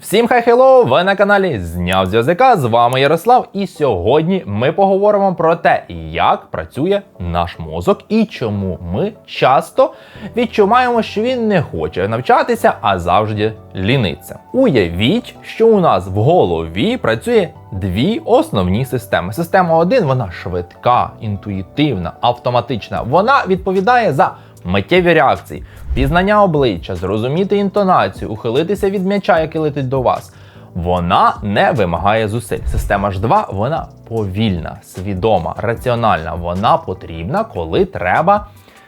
Всім хай хеллоу! Ви на каналі Зняв з язика. З вами Ярослав. І сьогодні ми поговоримо про те, як працює наш мозок і чому ми часто відчуваємо, що він не хоче навчатися, а завжди ліниться. Уявіть, що у нас в голові працює дві основні системи. Система 1 вона швидка, інтуїтивна, автоматична. Вона відповідає за миттєві реакції, пізнання обличчя, зрозуміти інтонацію, ухилитися від м'яча, який летить до вас. Вона не вимагає зусиль. Система ж 2 вона повільна, свідома, раціональна. Вона потрібна, коли треба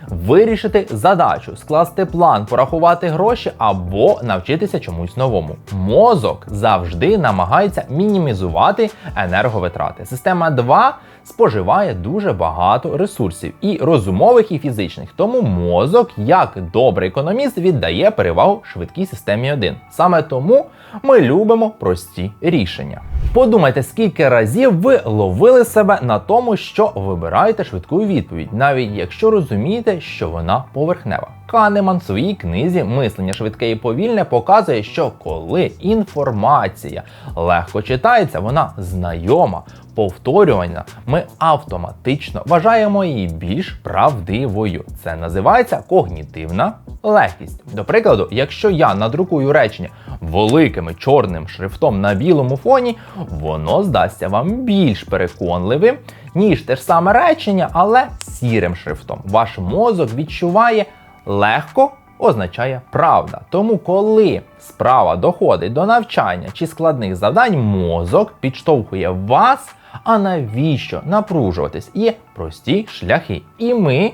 вирішити задачу, скласти план, порахувати гроші або навчитися чомусь новому. Мозок завжди намагається мінімізувати енерговитрати. Система 2 споживає дуже багато ресурсів і розумових, і фізичних. Тому мозок, як добрий економіст, віддає перевагу швидкій системі 1. Саме тому ми любимо прості рішення. Подумайте, скільки разів ви ловили себе на тому, що вибираєте швидку відповідь, навіть якщо розумієте, що вона поверхнева. Канеман в своїй книзі Мислення швидке і повільне показує, що коли інформація легко читається, вона знайома, повторювана, ми автоматично вважаємо її більш правдивою. Це називається когнітивна легкість. До прикладу, якщо я надрукую речення великим чорним шрифтом на білому фоні, воно здасться вам більш переконливим, ніж те ж саме речення, але сірим шрифтом. Ваш мозок відчуває легко. Означає правда. Тому, коли справа доходить до навчання чи складних завдань, мозок підштовхує вас. А навіщо напружуватись? Є прості шляхи, і ми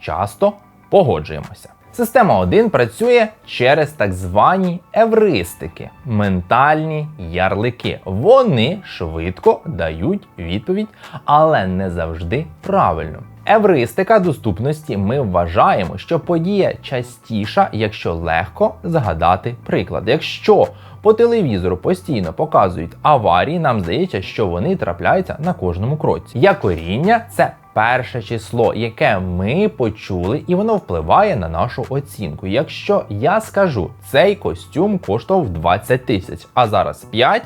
часто погоджуємося. Система 1 працює через так звані евристики, ментальні ярлики. Вони швидко дають відповідь, але не завжди правильно. Евристика доступності ми вважаємо, що подія частіша, якщо легко згадати приклад. Якщо по телевізору постійно показують аварії, нам здається, що вони трапляються на кожному кроці. Якоріння це перше число, яке ми почули, і воно впливає на нашу оцінку. Якщо я скажу, цей костюм коштував 20 тисяч, а зараз 5,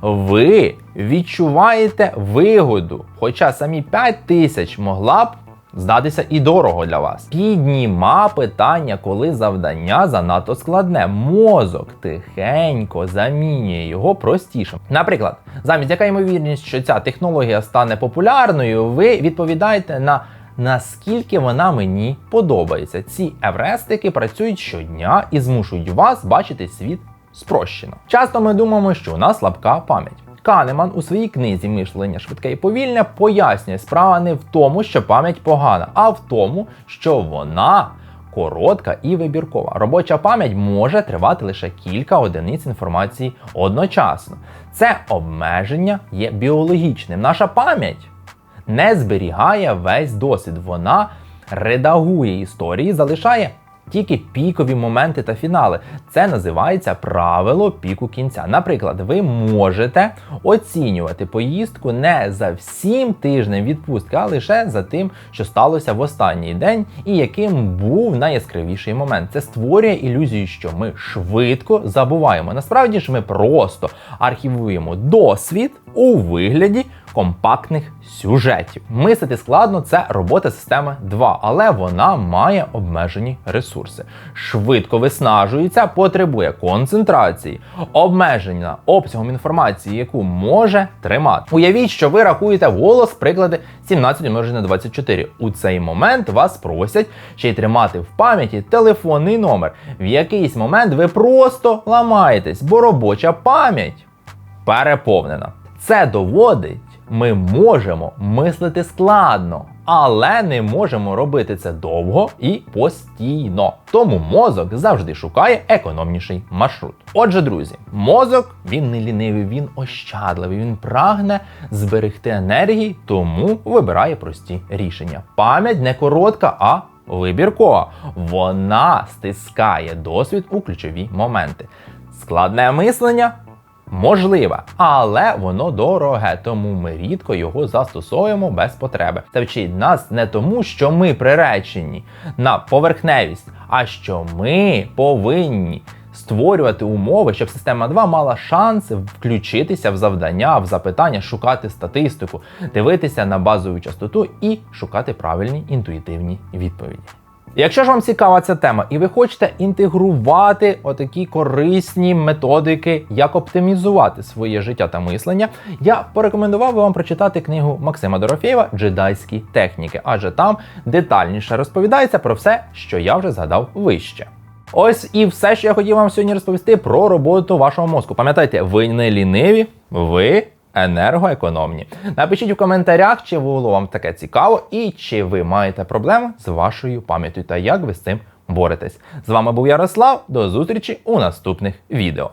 ви відчуваєте вигоду. Хоча самі 5 тисяч могла б здатися і дорого для вас. Підніма питання, коли завдання занадто складне. Мозок тихенько замінює його простішим. Наприклад, замість яка ймовірність, що ця технологія стане популярною, ви відповідаєте на наскільки вона мені подобається. Ці еврестики працюють щодня і змушують вас бачити світ спрощено. Часто ми думаємо, що у нас слабка пам'ять. Канеман у своїй книзі Мишлення швидке і повільне пояснює, справа не в тому, що пам'ять погана, а в тому, що вона коротка і вибіркова. Робоча пам'ять може тривати лише кілька одиниць інформації одночасно. Це обмеження є біологічним. Наша пам'ять не зберігає весь досвід. Вона редагує історії, залишає тільки пікові моменти та фінали. Це називається правило піку кінця. Наприклад, ви можете оцінювати поїздку не за всім тижнем відпустки, а лише за тим, що сталося в останній день і яким був найяскравіший момент. Це створює ілюзію, що ми швидко забуваємо. Насправді ж ми просто архівуємо досвід у вигляді компактних сюжетів. Мислити складно це робота системи 2, але вона має обмежені ресурси. Швидко виснажується, потребує концентрації, обмеження обсягом інформації, яку може тримати. Уявіть, що ви рахуєте голос приклади 17 умножене на 24. У цей момент вас просять ще й тримати в пам'яті телефонний номер. В якийсь момент ви просто ламаєтесь, бо робоча пам'ять переповнена. Це доводить, ми можемо мислити складно, але не можемо робити це довго і постійно. Тому мозок завжди шукає економніший маршрут. Отже, друзі, мозок він не лінивий, він ощадливий, він прагне зберегти енергії, тому вибирає прості рішення. Пам'ять не коротка, а вибіркова. Вона стискає досвід у ключові моменти. Складне мислення можливе, але воно дороге, тому ми рідко його застосовуємо без потреби. Це вчить нас не тому, що ми приречені на поверхневість, а що ми повинні створювати умови, щоб система 2 мала шанс включитися в завдання, в запитання, шукати статистику, дивитися на базову частоту і шукати правильні інтуїтивні відповіді. Якщо ж вам цікава ця тема, і ви хочете інтегрувати отакі корисні методики, як оптимізувати своє життя та мислення, я порекомендував би вам прочитати книгу Максима Дорофєєва Джедайські техніки, адже там детальніше розповідається про все, що я вже згадав вище. Ось і все, що я хотів вам сьогодні розповісти про роботу вашого мозку. Пам'ятайте, ви не ліниві, ви енергоекономні. Напишіть у коментарях, чи було вам таке цікаво, і чи ви маєте проблеми з вашою пам'яттю та як ви з цим боретесь. З вами був Ярослав. До зустрічі у наступних відео.